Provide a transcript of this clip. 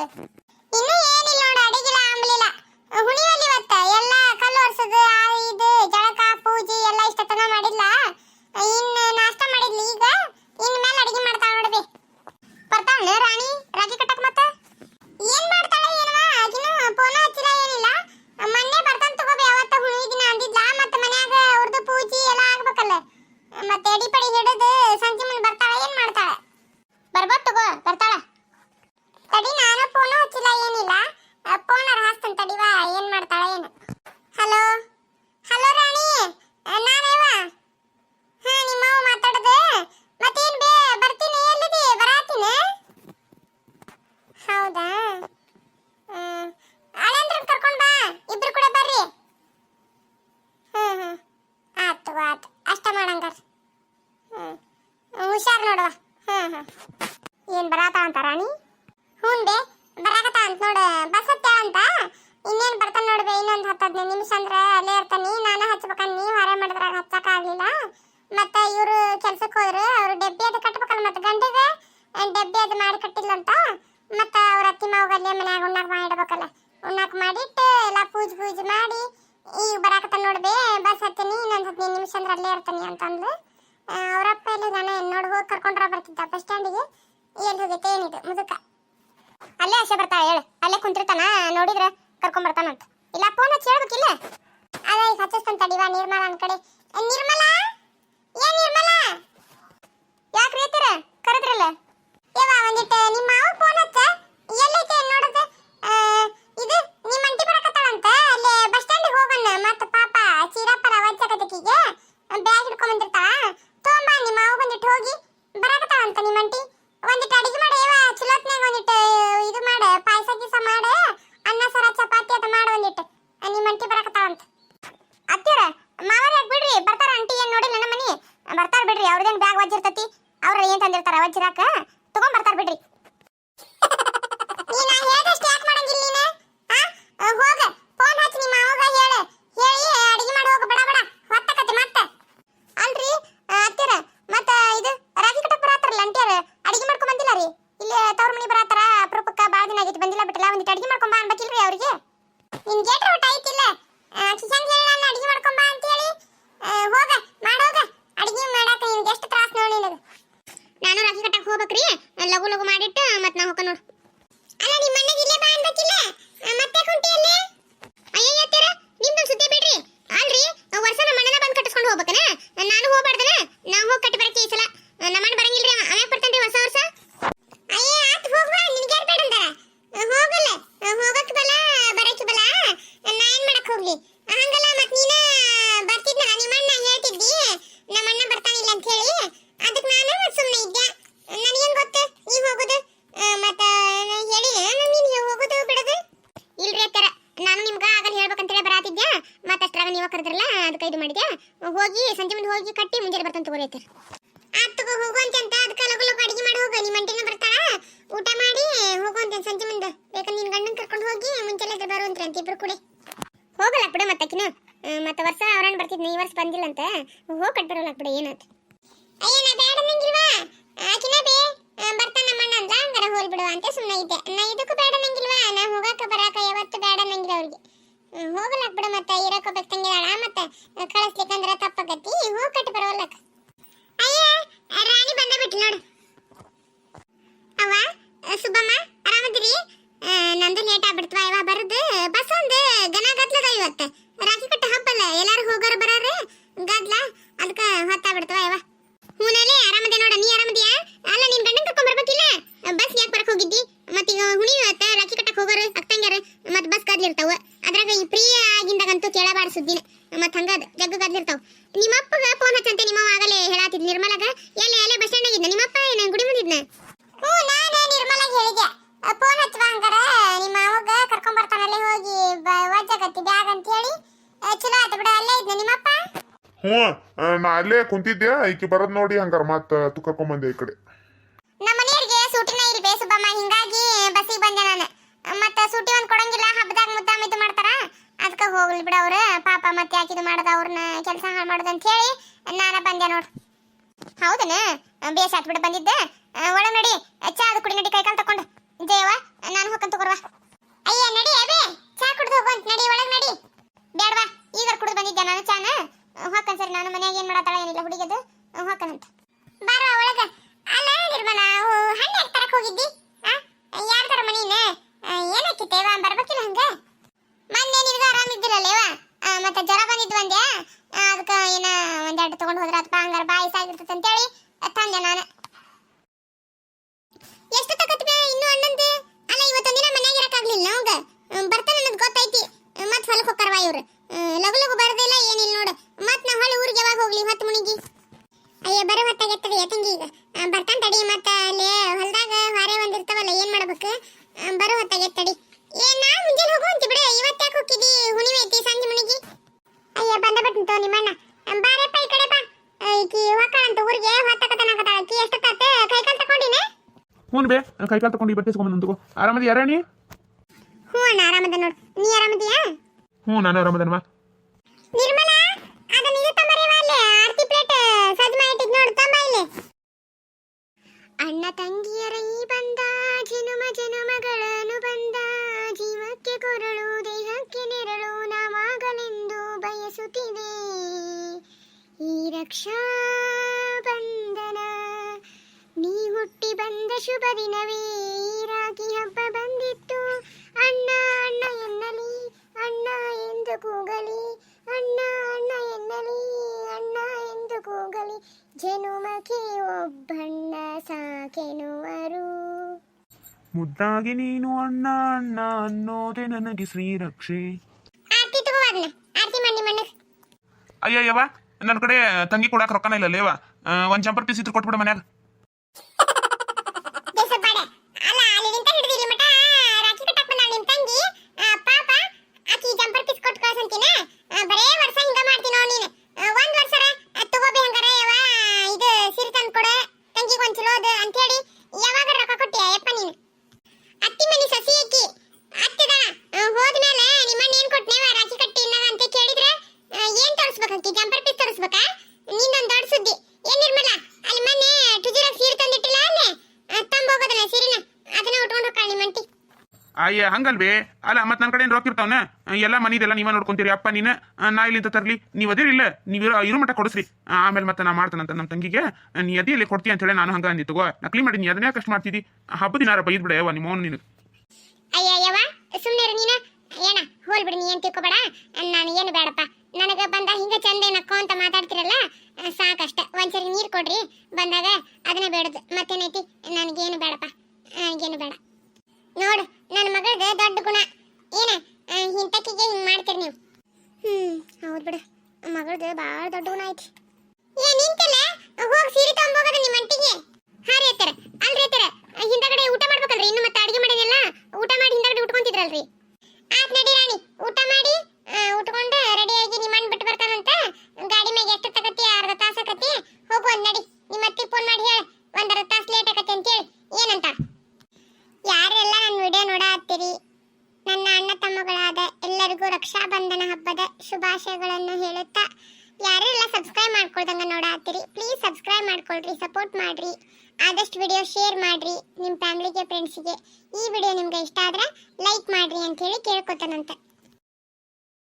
Hoşçakal. ಇನ್ನೊಂದ್ ಹತ್ತು ಹದಿನೈದು ನಿಮಿಷ ಅಂದ್ರೆ ಅಲ್ಲೇ ಇರ್ತಾನೆ. ನಾನು ಹಚ್ಬೇಕಂದ್ ನೀವು ಹಾರೆ ಮಾಡಿದ್ರಾಗ ಹಚ್ಚಕ್ ಆಗ್ಲಿಲ್ಲ. ಇವರು ಕೆಲ್ಸಕ್ಕೆ ಹೋದ್ರು, ಅವ್ರು ಡಬ್ಬಿ ಅದು ಕಟ್ಬೇಕಲ್ಲ ಮತ್ತೆ ಗಂಡಿಗೆ? ಡಬ್ಬಿ ಅದು ಮಾಡಿ ಕಟ್ಟಿಲ್ಲ ಅಂತ? ಮತ್ತೆ ಅವ್ರ ಅತ್ತಿ ಮಾವಾಗ ಮನ್ಯಾಗ ಉಣ್ಣಾಕ್ ಮಾಡಿಡ್ಬೇಕಲ್ಲ ಉಣ್ಣಾಕ್ ಮಾಡಿಟ್ಟು ಎಲ್ಲ ಪೂಜೆ ಪೂಜೆ ಮಾಡಿ, ಈಗ ಬರಾಕತ್ತ ನೋಡ್ಬೆ ಬಸ್ ಹತ್ತೀನಿ, ಇನ್ನೊಂದು ಹದಿನೈದು ನಿಮಿಷ ಅಂದ್ರೆ ಅಲ್ಲೇ ಇರ್ತೀನಿ ಅಂದ್ರು ಅವರಪ್ಪ ಎಲ್ಲಿ ನಾನು ನೋಡಿ ಹೋಗಿ ಕರ್ಕೊಂಡ್ರ ಬರ್ತಿದ್ದ ಬಸ್ ಸ್ಟ್ಯಾಂಡಿಗೆ ಎಲ್ಲಿ ಹೋಗೈತೆ ಏನಿದು, ಮುದುಕ? ಅಲ್ಲೇ ಆಸೆ ಬರ್ತಾಳೆ, ಹೇಳು. ಅಲ್ಲೇ ಕುಂತಿರ್ತಾನ? ನೋಡಿದ್ರೆ ಕರ್ಕೊಂಡ್ ಬರ್ತಾನಂತ. ಇಲ್ಲ ಫೋನ್ ಹಚ್ಚಿ ಹೇಳ್ಬೇಕಿಲ್ಲ? ಅದ ಈಗ ಹಚ್ಚಿಸ್ತಾನ ತಡಿವಾ ನಿರ್ಮಲ ನನ್ ಕಡೆ ಏ, ನಿರ್ಮಲ ಏ ನಿರ್ಮಲ ಯಾಕೆ ರೀತಿರ ಕರೆದ್ರಲ್ಲ ಯವ್ವ ಒಂದಿಟ್ಟು ನಿಮ್ಮ ಮಾವ ಫೋನ್ ಹಚ್ಚ ಎಲ್ಲೈತೆ ನೋಡತ್ತೆ ಆ, ಇದು ನಿಮ್ಮ ಅಂಟಿ ಬರಕತ್ತಾಳಂತ ಅಲ್ಲೇ ಬಸ್ ಸ್ಟ್ಯಾಂಡಿಗೆ ಹೋಗೋಣ ಮತ್ತೆ ಪಾಪ ಚೀರಪ್ಪರ ವಜ್ಜಕತಕಿಗೆ ಬ್ಯಾಗ್ ಹಿಡ್ಕೊಂಡ್ ಬಂದಿರ್ತಾಳ ತೊಗೊಂಬಾ ನಿಮ್ಮ ಮಾವ ಬಂದಿಟ್ಟು ಹೋಗಿ ಬರಕತ್ತಾಳಂತ ನಿಮ್ಮ ಅಂಟಿ ಒಂದಿಟ್ಟು ಅಡಿಗೆ ಮಾಡಿ ಯವ್ವ ಚುಲತ್ನಾಗ ಒಂದಿಟ್ಟು ಇದು ಮಾಡ ಪಾಯಸ ಗೀಸ ಮಾಡ ಅನ್ನ ಸರ ಚಪಾತಿ ಅದು ಮಾಡ ಒಂದಿಟ್ಟು ನಿಮ್ಮ ಅಂಟಿ ಬರಕತ್ತಾಳಂತ ಅತ್ತಿರ ಮಾವರ್ ಯಾಕೆ ಬಿಡ್ರಿ ಬರ್ತಾರ ಅಂಟಿ ಏನ್ ನೋಡಿಲ್ಲ ನಮ್ಮ ಮನಿ ಬರ್ತಾರ ಬಿಡ್ರಿ ಅವ್ರದೇನ್ ಬ್ಯಾಗ್ ವಜ್ಜಿರ್ತತಿ ಅವ್ರ ಏನ್ ತಂದಿರ್ತಾರ ವಜ್ಜಿರಾಕ ತಗೊಂಡ್ ಬರ್ತಾರ ಬಿಡ್ರಿ ನೀನ ಹೇಳ್ದಷ್ಟು ಯಾಕೆ ಮಾಡಂಗಿಲ್ಲ ನೀನು ಆ ಆ, ಹೋಗ ಫೋನ್ ಹಚ್ಚಿ ನಿಮ್ಮ ಮಾವಗ ಹೇಳ ಹೇಳಿ ಅಡಿಗೆ ಮಾಡಿ ಹೋಗ ಬಡ ಬಡ ಹೊತ್ತಕತಿ ಮತ್ತೆ ಅಲ್ರಿ ಆ, ಅತ್ತಿರ ಮತ್ತ ಇದು ರಾಗಿ ಕಟ್ಟಕ್ ಬರತ್ತಾರಲ್ಲ ಅಂಟಿಯರ ಅಡಿಗೆ ಮಾಡ್ಕೊಂಡ್ ಬಂದಿಲ್ಲ ರೀ ಇಲ್ಲಿ ತವ್ರ ಮನಿ ಬರತ್ತಾರ ಅಪರೂಪಕ್ಕ ಬಾಳ ದಿನ ಆಗಿತ್ತು ಬಂದಿಲ್ಲ ಬಿಟ್ಟಿಲ್ಲ ಒಂದಿಟ್ಟು ಅಡಿಗೆ ಮಾಡ್ಕೊಂಡ್ ಬಾ ಅನ್ಬೇಕಿಲ್ರಿ ಅವ್ರಿಗೆ ನಿನ್ ಗೇಟ್ರ ಊಟ ಐತಿಲ್ಲ ಕಿಶನ್ ಹೇಳಿ ನಾನು ಅಡಿಗೆ ಮಾಡ್ಕೊಂಡ್ ಬಾ ಅಂತ ಹೇಳಿ ಹೋಗ ಮಾಡೋಗ ಅಡಿಗೆ ಮಾಡಾಕ ನಿನ್ಗೆ ಎಷ್ಟು ತ್ರಾಸ ನೋಡಿ ನಿನಗೆ. ನಾನು ರಾಗಿ ಕಟ್ಟಕ್ ಹೋಗ್ಬೇಕ್ರಿ. ಲಘು ಲಗು ಮಾಡಿಟ್ಟು ಮತ್ ನಾ ಹೋಗ ನೋಡು ಅಲ್ಲ ನಿಮ್ಮ ಮನೆಗೆ ಇಲ್ಲೇ ಬಾ ಅನ್ಬೇಕಿಲ್ಲ ಆ, ಮತ್ತೆ ಕುಂಟಿಯಲ್ಲಿ ಅಯ್ಯಯ್ಯ ಅತ್ತೆರ ನಿಮ್ದು ಸುದ್ದಿ ಬಿಡ್ರಿ ಅಲ್ರಿ ವರ್ಷ ನಮ್ಮ ಮನೆನ ಬಂದ್ ಕಟ್ಟಿಸ್ಕೊಂಡು ಹೋಗ್ಬೇಕನ ನಾನು ಹೋಗ್ಬಾರ್ದನ ನಾ ಹೋಗಿ ಕಟ್ಟಿ ಬರಕ್ಕೆ ಈ ಸಲ ನಮ್ಮ ಮನೆ ಬರಂಗಿಲ್ರಿ ಅವ ಅವ ಬರ್ತಾನ್ರಿ ಹೊಸ ವರ್ಷ ಅಯ್ಯ ಆತ್ ಹೋಗ್ಬಾ ನಿನ್ಗೆ ಯಾರು ಬೇಡ ಅಂದಾರ ಹೋಗಲ್ಲ ಹೋಗಕ್ ಬಲ ಬರಕ್ ಬಲ ನಾ ಏನ್ ಮಾಡಕ್ ಹೋಗ್ಲಿ ಹಂಗಲ್ಲ ಮತ್ ನೀನ ಬರ್ತಿದ್ನಲ್ಲ ನಿಮ್ಮ ಅಣ್ಣ ಹೇಳ್ತಿದ್ದಿ ನಮ್ಮ ಅಣ್ಣ ಬರ್ತಾನಿಲ್ಲ ಅಂತ ಹೇಳಿ ಅದಕ್ಕೆ ನಾನು ಸುಮ್ಮನೆ ಇದ್ದೆ ನನಗೇನ್ ಗೊತ್ತು ನೀವ್ ಹೋಗೋದು ಆ, ಮತ್ತ ಹೇಳಿ ನೀನು ಹೋಗೋದು ಬಿಡೋದು ಇಲ್ರಿ ಅತ್ತರ ನಾನು ನಿಮ್ಗ ಆಗಲ್ಲ ಹೇಳ್ಬೇಕಂತೇಳಿ ಬರಾತಿದ್ದೆ ಮತ್ತಷ್ಟ್ರಾಗ ನೀವು ಕರೆದ್ರಲ್ಲ ಅದಕ್ಕೆ ಇದು ಮಾಡಿದೆ ಹೋಗಿ, ಸಂಜೆ ಮುಂದೆ ಹೋಗಿ ಕಟ್ಟಿ ಮುಂಜಾನೆ ಬರ್ತಾನೆ ತಗೋರಿ ಅತ್ತರ ಆತ್ ತಗೋ ಹೋಗುವಂತೆ ಅಂತ ಅದಕ್ಕೆ ಲಗು ಲಗು ಅಡಿಗೆ ಮಾಡಿ, ಹೋಗು, ನಿಮ್ಮ ಅಂಟಿನ ಬರ್ತಾಳ, ಊಟ ಮಾಡಿ ಹೋಗುವಂತೆ ಸಂಜೆ ಮುಂದೆ. ಬೇಕಾದ್ರೆ ನಿನ್ ಗಂಡನ ಕರ್ಕೊಂಡು ಹೋಗಿ ಮುಂಚೆಲ್ಲ ಎದ್ದು ಬರುವಂತ್ರಿ ಅಂತ ಇಬ್ರು ಕೂಡಿ. ಹೋಗಲ್ಲ ಬಿಡು ಮತ್ತಕಿನ ಮತ್ತೆ ವರ್ಷ ಅವ್ರನ್ನ ಬರ್ತಿದ್ನ, ಈ ವರ್ಷ ಬಂದಿಲ್ಲ ಅಂತ. ಹೋಗಿ ಕಟ್ ಬರೋಲ್ಲ ಬಿಡು ಏನಾಯ್ತು ಅಯ್ಯ, ನಾ ಬೇಡ ನಂಗಿಲ್ವಾ? ಆಕಿನ ಬೇ ಬರ್ತಾನ ನಮ್ಮಣ್ಣ ಅಂದ ಹಂಗಾರ ಹೋಲ್ ಬಿಡುವ ಅಂತ ಸುಮ್ಮನೆ ಇದ್ದೆ. ನಾ ಇದಕ್ಕೂ ಬೇಡ ನಂಗಿಲ್ವಾ? ನಾ ಹೋಗಾಕ ಬರಾಕ ಯಾವತ್ತು ಬೇಡ ನಂಗಿಲ್ಲ ಅವ್ರಿಗೆ. ಹೋಗಲ್ಲ ಬಿಡು ಮತ್ತೆ ಇರಕೋಬೇಕು ತಂಗಿದಾಳ, ಮತ್ತೆ, ಕಳಿಸ್ಲಿಕ್ಕಂದ್ರೆ ಹೋಗಿ ಕಟ್ಟಿ ಬರೋಲ್ಲಕ್ ಅಯ್ಯ ರಾಣಿ ಬಂದ ಬಿಟ್ಟು ನೋಡು ಅವ್ವ ಸುಬ್ಬಮ್ಮ ಆರಾಮದಿರಿ ಆ, ನಂದು ಲೇಟ್ ಆಗ್ಬಿಡ್ತವ ಇವ ಬರದು ಬಸ್ ಒಂದು ಗನ ಗದ್ಲದ ಇವತ್ತು ರಾಖಿ ಕಟ್ಟ ಹಬ್ಬಲ್ಲ ಎಲ್ಲಾರು ಹೋಗೋರು ಬರಾರ ಗದ್ಲ ಅದಕ್ಕೆ ಹೊತ್ತಾಗ್ಬಿಡ್ತವ ಇವ ಹೂನಲ್ಲಿ ಆರಾಮದೆ ನೋಡ ನೀ ಆರಾಮದಿಯಾ ಅಲ್ಲ ನಿನ್ ಗಂಡನ್ ಕರ್ಕೊಂಡ್ ಬರ್ಬೇಕಿಲ್ಲ ಬಸ್ ಯಾಕೆ ಬರಕ್ ಹೋಗಿದ್ದಿ ಮತ್ತೀಗ ಹುಣಿ ಇವತ್ತ ರಾಖಿ ಕಟ್ಟಕ್ ಹೋಗೋರು ಅಕ್ಕಂಗ್ಯಾರ ಮತ್ ಬಸ್ ಗದ್ಲಿರ್ತಾವ ಅದ್ರಾಗ ಈ ಪ್ರಿಯ ಆಗಿಂದಾಗಂತೂ ಕೇಳಬಾರ ಸುದ್ದಿನ ಮತ್ ಹಂಗದ ಜಗ್ಗ ಗದ್ಲಿರ್ತಾವ ನಿಮ್ಮಪ್ಪಗ ಫೋನ್ ಹಚ್ಚಂತೆ ನಿಮ್ಮ ಆಗಲೇ ಹೇಳಾತಿದ್ ನಿರ್ಮಲಗ ಎಲ್ಲಿ ಅಲ್ಲೇ ಬಸ್ ಸ್ಟ್ಯಾಂಡ್ ಆಗಿದ್ದ ನಿಮ್ಮಪ್ಪ ಏನ ಗುಡಿ ಮುಂದಿದ್ನ ಹ್ಞೂ ನಾನೇ ನಿರ್ಮಲಗೆ ಹೇಳಿದೆ ಫೋನ್ ಹಚ್ಚುವ ಹಂಗಾರ ನಿಮ್ಮ ಅವಗ ಕರ್ಕೊಂಡ್ ಬರ್ತಾನಲ್ಲೇ ಹೋಗಿ ವಜ್ಜಾಗತ್ತಿ ಬ್ಯಾಗ್ ಅಂತ ಹೇಳಿ ಚಲೋ ಆಯ್ತು ಬಿಡ ಅಲ್ಲೇ ಇದ್ನ ನಿಮ್ಮಪ್ಪ ಹ್ಞೂ ನಾ ಅಲ್ಲೇ ಕುಂತಿದ್ದೆ, ಈಕಿ ಬರೋದ್ ನೋಡಿ ಹಂಗಾರ ಮತ್ತ ತು ಕರ್ಕೊಂಬಂದೆ ಈ ಕಡೆ. ನಮ್ಮ ಮನೆಯವ್ರಿಗೆ ಸೂಟಿನ ಇಲ್ಲ ಸುಬ್ಬಮ್ಮ ಹಿಂಗಾಗಿ ಬಸ್ಸಿಗೆ ಬಂದೆ ನಾನು. ಮತ್ತ ಸೂಟಿ ಒಂದ್ ಕೊಡಂಗಿಲ್ಲ, ಹಬ್ಬದಾಗ ಮುದ್ದಾಮ ಇದು ಮಾಡ್ತಾರ? ಅದಕ್ಕೆ ಹೋಗ್ಲಿ ಬಿಡ ಅವ್ರು, ಪಾಪ ಮತ್ತೆ ಯಾಕಿದು ಮಾಡೋದು ಅವ್ರನ್ನ ಕೆಲಸ ಹಾಳು ಮಾಡೋದು ಅಂತ ಹೇಳಿ ನಾನ ಬಂದೆ ನೋಡು. ಹೌದನ? ಬೇಸ್ ಆತ್ ಬಿಡ, ಬಂದಿದ್ದೆ. です。ಹ್ಞೂ ಬೇ. ಕೈಕಾಲು ತಗೊಂಡು ಬಟ್ಟೆ ತಗೊಂಡು ಆರಾಮದಿ ಯಾರಾಣಿ ಹ್ಞೂ ಅಣ್ಣ ಆರಾಮದ ನೋಡು. ನೀ ಆರಾಮದಿಯಾ? ಹ್ಞೂ ನಾನು ಆರಾಮದನ್ವಾ ನಿರ್ಮಲಾ ಅದನ್ನ ಇದು ತಂಬರಿವ ಅಲ್ಲಿ ಆರ್ತಿ ಪ್ಲೇಟ್ ಸಜ್ಜ ಮಾಡಿಟ್ಟಿದ್ ನೋಡು ತಂಬ ಇಲ್ಲಿ. ಅಣ್ಣ ತಂಗಿಯರ ಈ ಬಂದ ಜನುಮ ಜನುಮಗಳನ್ನು ಬಂದ ಜೀವಕ್ಕೆ ಕೊರಳು ದೇಹಕ್ಕೆ ನೆರಳು ನಾವಾಗಲೆಂದು ಬಯಸುತ್ತಿದೆ. ಈ ರಕ್ಷಾ ಹುಟ್ಟಿ ಬಂದ ಶುಭ ದಿನವೇ. ಈ ರಾಖಿ ಹಬ್ಬ ಬಂದಿತ್ತು. ಅಣ್ಣ ಅಣ್ಣ ಎನ್ನಲಿ. ಅಣ್ಣ ಎಂದು ಕೂಗಲಿ. ಅಣ್ಣ ಅಣ್ಣ ಎನ್ನಲಿ. ಅಣ್ಣ ಎಂದು ಕೂಗಲಿ. ಜನುಮಕ್ಕೆ ಒಬ್ಬಣ್ಣ ಸಾಕೆನುವರು. ಮುದ್ದಾಗಿ ನೀನು ಅಣ್ಣ ಅಣ್ಣ ಅನ್ನೋದೇ ನನಗೆ ಶ್ರೀರಕ್ಷೆ. ಅಯ್ಯಯ್ಯವ ನನ್ನ ಕಡೆ ತಂಗಿ ಕೊಡಕ್ಕೆ ರೊಕ್ಕನ ಇಲ್ಲ ಲೇವ ಒಂದು ಜಂಪರ್ ಪೀಸ್ ಇತ್ತು ಕೊಟ್ಬಿಡು ಮನ್ಯಾಗ ದೇಶಪಾಡ ಅಲ್ಲ ಅಲ್ಲಿಂದ ಹಿಡಿದು ಇಲ್ಲಿ ಮಟ ರಾಖಿ ಕಟ್ಟಕ್ ಬಂದಾಳ ನಿಮ್ ತಂಗಿ ಆ, ಪಾಪ ಆಕಿ ಜಂಪರ್ ಪೀಸ್ ಕೊಟ್ಟು ಕಳ್ಸಂತಿನ ಆ, ಬರೇ ವರ್ಷ ಹಿಂಗ ಮಾಡ್ತೀನಿ ನೋಡ್ ನೀನು ಆ, ಒಂದ್ ವರ್ಷರ ಆ, ತಗೋಬಿ ಹಂಗಾರ ಯವ್ವ ಇದು ಸಿರಿ ತಂದ್ ಕೊಡ ತಂಗಿಗೆ ಒಂದ್ ಚಲೋ ಅದ ಅಯ್ಯ, ಹಂಗಲ್ವೇ? ಅಲ್ಲ, ಮತ್ತೆ ನನ್ನ ಕಡೆ ಏನು ರೊಕ್ಕಿರ್ತಾವನ ಎಲ್ಲ ಮನಿದೆಲ್ಲ ನೀವ ನೋಡ್ಕೊಂತೀರಿ. ಅಪ್ಪ, ನೀನು ನಾ ಇಲ್ಲಿಂದ ತರ್ಲಿ. ನೀವು ಅದಿರಿಲ್ಲ ನೀವು ಇರೋ ಮಟ್ಟ ಕೊಡಿಸ್ರಿ. ಆಮೇಲೆ ಮತ್ತೆ ನಾ ಮಾಡ್ತಾನಂತ ನಮ್ಮ ತಂಗಿಗೆ. ನೀ ನೀ ಇಲ್ಲಿ ಕೊಡ್ತೀಯ ಅಂತ ಹೇಳಿ ನಾನು ಹಂಗ ಅಂದಿ ತಗೋ ನಕಲಿ ಮಾಡಿ ನೀ ಅದನ್ನೇ ಕಷ್ಟ ಮಾಡ್ತಿದ್ದಿ ಹಬ್ಬ ದಿನಾರ ಬೈದ್ ಬಿಡ ಯಾವ ನಿಮ್ಮ ನೀನು. ಅಯ್ಯ, ಯವ್ವ ಸುಮ್ಮನೆ ಹೋಲ್ ಬಿಡಿ, ನೀ ಏನ್ ತಿಳ್ಕೊಬೇಡ. ನಾನು ಏನು ಬೇಡಪ್ಪ. ನನಗೆ ಬಂದ ಹಿಂಗ ಚಂದ ಏನಕ್ಕೋ ಅಂತ ಮಾತಾಡ್ತಿರಲ್ಲ ಸಾಕಷ್ಟ. ಒಂದ್ಸರಿ ನೀರು ಕೊಡ್ರಿ. ಬಂದಾಗ ಅದನ್ನ ಬೇಡದು. ಮತ್ತೇನೈತಿ? ನನಗೇನು ಬೇಡಪ್ಪ. ನನಗೇನು ಬೇಡ. ಹಿಂದಗಡೆ ಆತ್ ನಡಿ ರಾಣಿ, ಊಟ ಮಾಡಿ ಉಟ್ಕೊಂಡು ರೆಡಿಯಾಗಿ ನಿಮ್ಮ ಅಣ್ಣ ಬಿಟ್ಟು ಬರ್ತಾನಂತ ಗಾಡಿ ಮ್ಯಾಗ ಎಷ್ಟು ತಗತಿ ಅರ್ಧ ತಾಸ ಆಕತಿ ಹೋಗು ಒಂದ್ ನಡಿ. ನಿಮ್ಮ ಅತ್ತಿ ಫೋನ್ ಮಾಡಿ ಹೇಳ ಒಂದರ ತಾಸು ಲೇಟ್ ಆಕತಿ ಅಂತೇಳಿ ಏನಂತ? ಯಾರೆಲ್ಲ ನನ್ನ ವಿಡಿಯೋ ನೋಡಾತ್ತೀರಿ ನನ್ನ ಅಣ್ಣ ತಮ್ಮಗಳಾದ ಎಲ್ಲರಿಗೂ ರಕ್ಷಾಬಂಧನ ಹಬ್ಬದ ಶುಭಾಶಯಗಳನ್ನು ಹೇಳುತ್ತಾ ಯಾರೆಲ್ಲ ಸಬ್ಸ್ಕ್ರೈಬ್ ಮಾಡ್ಕೊಳ್ದಂಗ ನೋಡಾತ್ತೀರಿ ಪ್ಲೀಸ್ ಸಬ್ಸ್ಕ್ರೈಬ್ ಮಾಡ್ಕೊಳ್ರಿ ಸಪೋರ್ಟ್ ಮಾಡ್ರಿ. ಆದಷ್ಟು ವಿಡಿಯೋ ಶೇರ್ ಮಾಡ್ರಿ ನಿಮ್ಮ ಫ್ಯಾಮಿಲಿಗೆ ಫ್ರೆಂಡ್ಸಿಗೆ ಈ ವಿಡಿಯೋ ನಿಮ್ಗೆ ಇಷ್ಟ ಆದ್ರೆ ಲೈಕ್ ಮಾಡ್ರಿ ಅಂತ ಹೇಳಿ ಕೇಳ್ಕೊತಾನಂತೆ.